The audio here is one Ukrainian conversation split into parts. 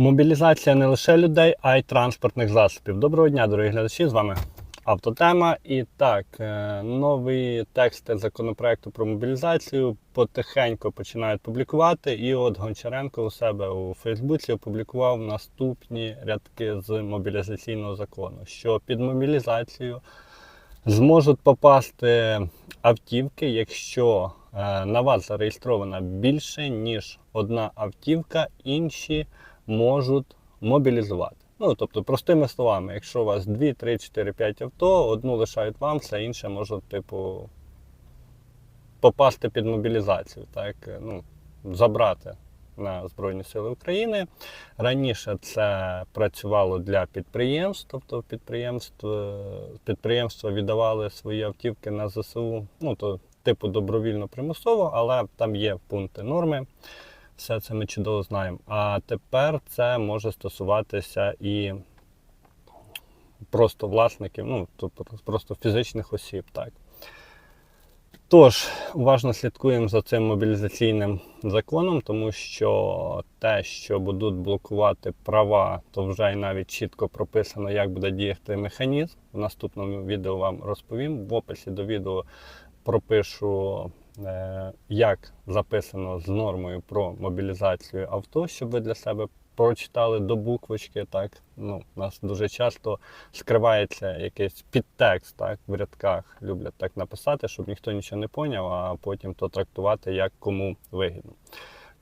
Мобілізація не лише людей, а й транспортних засобів. Доброго дня, дорогі глядачі! З вами Автотема. І так, е, нові тексти законопроекту про мобілізацію потихеньку починають публікувати. І от Гончаренко у себе у Фейсбуці опублікував наступні рядки з мобілізаційного закону, що під мобілізацію зможуть попасти автівки, якщо е, на вас зареєстрована більше, ніж одна автівка, інші можуть мобілізувати. Ну, тобто, простими словами, якщо у вас 2, 3, 4, 5 авто, одну лишають вам, все інше може, типу, попасти під мобілізацію, так, ну, забрати на Збройні Сили України. Раніше це працювало для підприємств, тобто підприємств, підприємства віддавали свої автівки на ЗСУ, ну, то типу добровільно примусово, але там є пункти норми. Все це ми чудово знаємо. А тепер це може стосуватися і просто власників, ну, тобто просто фізичних осіб. так. Тож, уважно слідкуємо за цим мобілізаційним законом, тому що те, що будуть блокувати права, то вже й навіть чітко прописано, як буде діяти механізм. В наступному відео вам розповім. В описі до відео пропишу, як записано з нормою про мобілізацію авто, щоб ви для себе прочитали до буквочки. Так, ну, у нас дуже часто скривається якийсь підтекст так, в рядках. Люблять так написати, щоб ніхто нічого не поняв, а потім то трактувати як кому вигідно.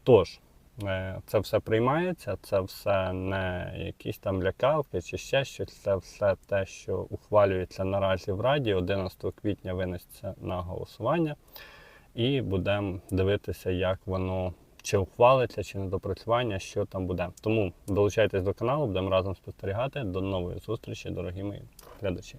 Тож, е, це все приймається, це все не якісь там лякалки чи ще щось, це все те, що ухвалюється наразі в Раді. 11 квітня винесеться на голосування, і будемо дивитися, як воно чи ухвалиться, чи недопрацювання, що там буде. Тому долучайтесь до каналу, будемо разом спостерігати. До нової зустрічі, дорогі мої глядачі.